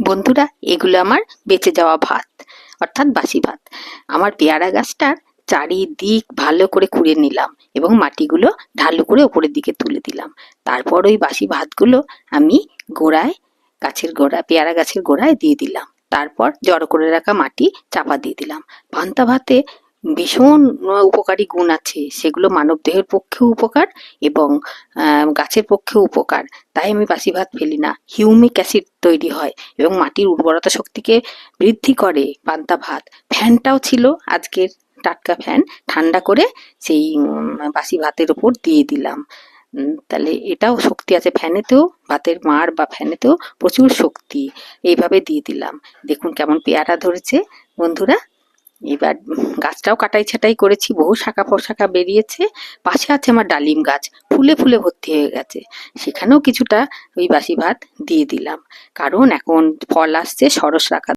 বন্ধুরা, এগুলো আমার বেঁচে যাওয়া ভাত, অর্থাৎ বাসি ভাত। আমার পেয়ারা গাছটার চারিদিক ভালো করে খুঁড়ে নিলাম এবং মাটিগুলো ঢালু করে ওপরের দিকে তুলে দিলাম। তারপর ওই বাসি ভাতগুলো আমি গোড়ায়, গাছের গোড়া, পেয়ারা গাছের গোড়ায় দিয়ে দিলাম। তারপর জড়ো করে রাখা মাটি চাপা দিয়ে দিলাম। পান্তা ভাতে ভীষণ উপকারী গুণ আছে। সেগুলো মানব দেহের পক্ষেও উপকার এবং গাছের পক্ষেও উপকার। তাই আমি বাসি ভাত ফেলি না। হিউমিক অ্যাসিড তৈরি হয় এবং মাটির উর্বরতা শক্তিকে বৃদ্ধি করে পান্তা ভাত। ফ্যানটাও ছিল আজকের টাটকা ফ্যান। ঠান্ডা করে সেই বাসি ভাতের ওপর দিয়ে দিলাম। তাহলে এটাও শক্তি আছে ফ্যানেতেও, ভাতের মাড় বা ফ্যানেতেও প্রচুর শক্তি। এইভাবে দিয়ে দিলাম। দেখুন কেমন পেয়ারা ধরেছে। বন্ধুরা এবার গাছটাও কাটাই ছাটাই করেছি, বহু শাখা প্রশাখা বেরিয়েছে, পাশে আছে আমার ডালিম গাছ, ফুলে ফুলে ভর্তি হয়ে গেছে। সেখানেও কিছুটা ওই বাসি ভাত দিয়ে দিলাম। কারণ এখন ফল আসছে, সরস রাখা